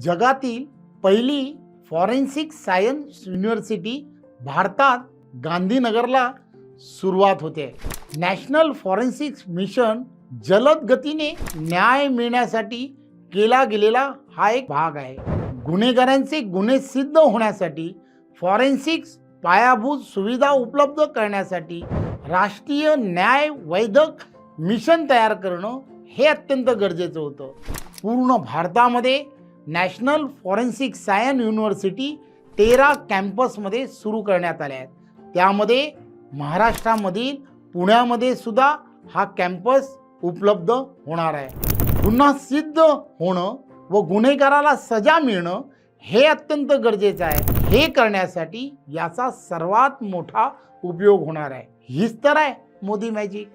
जगातील पहिली forensic science university भारतात गांधीनगरला सुरुवात होते. नॅशनल फॉरेन्सिक मिशन जलद गतीने न्याय मिळण्यासाठी केला गेलेला हा एक भाग आहे. गुन्हेगारांचे गुन्हे सिद्ध होण्यासाठी फॉरेन्सिक्स पायाभूत सुविधा उपलब्ध करण्यासाठी राष्ट्रीय न्याय वैधक मिशन तयार करणं हे अत्यंत गरजेचं होतं. पूर्ण भारतामध्ये नॅशनल फॉरेन्सिक सायन्स युनिव्हर्सिटी तेरा कॅम्पसमध्ये सुरू करण्यात आल्या आहेत. त्यामध्ये महाराष्ट्रामधील पुण्यामध्ये सुद्धा हा कॅम्पस उपलब्ध होणार आहे. गुन्हा सिद्ध होणं व गुन्हेगाराला सजा मिळणं हे अत्यंत गरजेचं आहे. हे करण्यासाठी याचा सर्वात मोठा उपयोग होणार आहे. हीच तर आहे मोदी मॅजिक.